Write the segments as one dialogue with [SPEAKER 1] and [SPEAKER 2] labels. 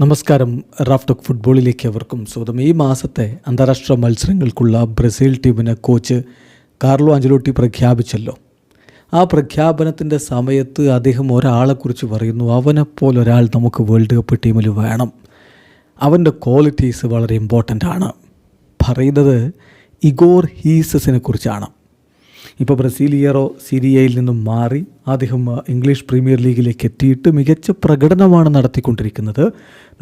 [SPEAKER 1] നമസ്കാരം. റാഫ്ടോക്ക് ഫുട്ബോളിലേക്ക് അവർക്കും സ്വാഗതം. ഈ മാസത്തെ അന്താരാഷ്ട്ര മത്സരങ്ങൾക്കുള്ള ബ്രസീൽ ടീമിനെ കോച്ച് കാർലോ അഞ്ചലോട്ടി പ്രഖ്യാപിച്ചല്ലോ. ആ പ്രഖ്യാപനത്തിന്റെ സമയത്ത് അദ്ദേഹം ഒരാളെക്കുറിച്ച് പറയുന്നു. അവനെപ്പോലെ ഒരാൾ നമുക്ക് വേൾഡ് കപ്പ് ടീമിൽ വേണം. അവന്റെ ക്വാളിറ്റീസ് വളരെ ഇമ്പോർട്ടന്റ് ആണ്. പറയുന്നത് ഇഗോർ ഹീസസിനെ കുറിച്ചാണ്. ഇപ്പോൾ ബ്രസീലിയറോ സിരിയയിൽ നിന്നും മാറി അദ്ദേഹം ഇംഗ്ലീഷ് പ്രീമിയർ ലീഗിലേക്ക് എത്തിയിട്ട് മികച്ച പ്രകടനമാണ് നടത്തിക്കൊണ്ടിരിക്കുന്നത്.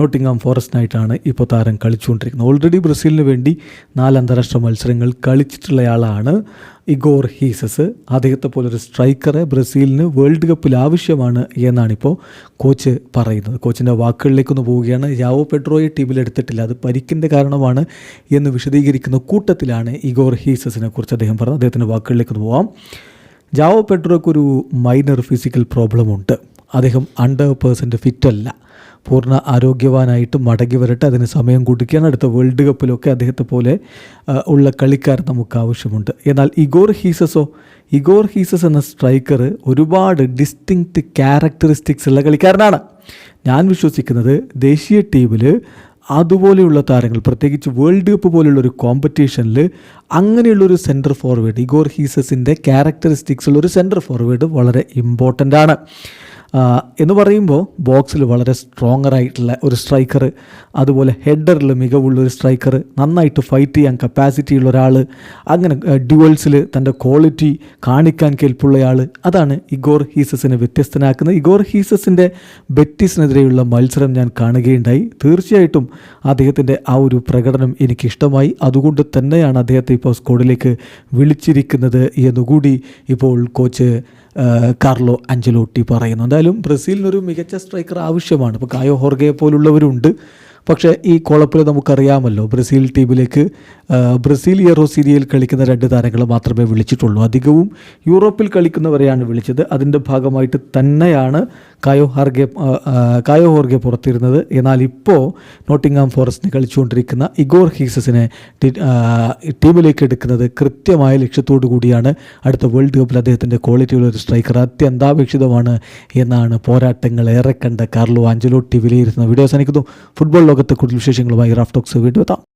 [SPEAKER 1] നോട്ടിംഗാം ഫോറസ്റ്റിനായിട്ടാണ് ഇപ്പോൾ താരം കളിച്ചുകൊണ്ടിരിക്കുന്നത്. ഓൾറെഡി ബ്രസീലിന് വേണ്ടി നാല് അന്താരാഷ്ട്ര മത്സരങ്ങൾ കളിച്ചിട്ടുള്ളയാളാണ്. ഇഗോർ ഹീസസ് അദ്ദേഹത്തെ പോലൊരു സ്ട്രൈക്കറെ ബ്രസീലിന് വേൾഡ് കപ്പിൽ ആവശ്യമാണ് എന്നാണിപ്പോൾ കോച്ച് പറയുന്നത്. കോച്ചിന്റെ വാക്കുകളിലേക്കൊന്ന് പോവുകയാണ്. യാവോ പെട്രോയെ ടീമിൽ എടുത്തിട്ടില്ല. അത് പരിക്കിന്റെ കാരണമാണ് എന്ന് വിശദീകരിക്കുന്ന കൂട്ടത്തിലാണ് ഇഗോർ ഹീസസിനെ കുറിച്ച് അദ്ദേഹം പറഞ്ഞത്. അദ്ദേഹത്തിന്റെ വാക്കുകളിലേക്കൊന്ന് പോവാം. ജാവോ പെട്രോയ്ക്കൊരു മൈനർ ഫിസിക്കൽ പ്രോബ്ലം ഉണ്ട്. അദ്ദേഹം ഹൺഡ്രഡ് പേഴ്സന്റ് ഫിറ്റ് അല്ല. പൂർണ ആരോഗ്യവാനായിട്ട് മടങ്ങി വരട്ടെ അതിന് സമയം കൂട്ടിക്കാൻ അടുത്ത വേൾഡ് കപ്പിലൊക്കെ അദ്ദേഹത്തെ പോലെ ഉള്ള കളിക്കാർ നമുക്ക് ആവശ്യമുണ്ട്. എന്നാൽ ഇഗോർ ഹീസസോ ഇഗോർ ഹീസസ് എന്ന സ്ട്രൈക്കർ ഒരുപാട് ഡിസ്റ്റിങ്ക്റ്റ് ക്യാരക്ടറിസ്റ്റിക്സ് ഉള്ള കളിക്കാരനാണ്. ഞാൻ വിശ്വസിക്കുന്നത് ദേശീയ ടീമിൽ അതുപോലെയുള്ള താരങ്ങൾ പ്രത്യേകിച്ച് വേൾഡ് കപ്പ് പോലുള്ള ഒരു കോമ്പറ്റീഷനിൽ അങ്ങനെയുള്ളൊരു സെന്റർ ഫോർവേഡ് ഇഗോർ ഹീസസിന്റെ ക്യാരക്ടറിസ്റ്റിക്സ് ഉള്ള ഒരു സെന്റർ ഫോർവേഡ് വളരെ ഇമ്പോർട്ടന്റ് ആണ്. എന്ന് പറയുമ്പോൾ ബോക്സിൽ വളരെ സ്ട്രോങ്ങർ ആയിട്ടുള്ള ഒരു സ്ട്രൈക്കർ അതുപോലെ ഹെഡറിൽ മികവുള്ള ഒരു സ്ട്രൈക്കർ നന്നായിട്ട് ഫൈറ്റ് ചെയ്യാൻ കപ്പാസിറ്റി ഉള്ള ഒരാൾ അങ്ങനെ ഡ്യുവൽസിൽ തന്റെ ക്വാളിറ്റി കാണിക്കാൻ കേൾപ്പുള്ളയാൾ അതാണ് ഇഗോർ ഹീസസിനെ വ്യത്യസ്തനാക്കുന്നത്. ഇഗോർ ഹീസസിന്റെ ബെറ്റിസിനെതിരെയുള്ള മത്സരം ഞാൻ കാണുകയുണ്ടായി. തീർച്ചയായിട്ടും അദ്ദേഹത്തിന്റെ ആ ഒരു പ്രകടനം എനിക്കിഷ്ടമായി. അതുകൊണ്ട് തന്നെയാണ് അദ്ദേഹത്തെ ഇപ്പോൾ സ്കോഡിലേക്ക് വിളിച്ചിരിക്കുന്നത് എന്നുകൂടി ഇപ്പോൾ കോച്ച് കാർലോ അഞ്ചലോട്ടി പറയുന്നു. എന്തായാലും ബ്രസീലിനൊരു മികച്ച സ്ട്രൈക്കർ ആവശ്യമാണ്. ഇപ്പോൾ കായോ ഹോർഗയെ പോലുള്ളവരുണ്ട്. പക്ഷേ ഈ കോളപ്പിൽ നമുക്കറിയാമല്ലോ ബ്രസീൽ ടീമിലേക്ക് ബ്രസീൽ ബ്രസീലിയറോ സീരിയയിൽ കളിക്കുന്ന രണ്ട് താരങ്ങളെ മാത്രമേ വിളിച്ചിട്ടുള്ളൂ. അധികവും യൂറോപ്പിൽ കളിക്കുന്നവരെയാണ് വിളിച്ചത്. അതിന്റെ ഭാഗമായിട്ട് തന്നെയാണ് കായോ ഹർഗെ കായോ ഹോർഗെ പുറത്തിരുന്നത്. എന്നാൽ ഇപ്പോൾ നോട്ടിംഗ്ഹാം ഫോറസ്റ്റിന് കളിച്ചുകൊണ്ടിരിക്കുന്ന ഇഗോർ ഹീസസിനെ ടീമിലേക്ക് എടുക്കുന്നത് കൃത്യമായ ലക്ഷ്യത്തോടു കൂടിയാണ് അടുത്ത വേൾഡ് കപ്പിൽ അദ്ദേഹത്തിന്റെ ക്വാളിറ്റിയുള്ള ഒരു സ്ട്രൈക്കർ. അത്യന്താപേക്ഷിതമാണ് എന്നാണ് പോരാട്ടങ്ങൾ ഏറെ കണ്ട കാർലോ ആഞ്ചലോട്ടി വിലയിരുത്തുന്ന വീഡിയോ അവസാനിക്കുന്നു. ഫുട്ബോൾ ലോകത്തെ കൂടുതൽ വിശേഷങ്ങളുമായി റാഫ്റ്റോക്സ് വീണ്ടും എത്താം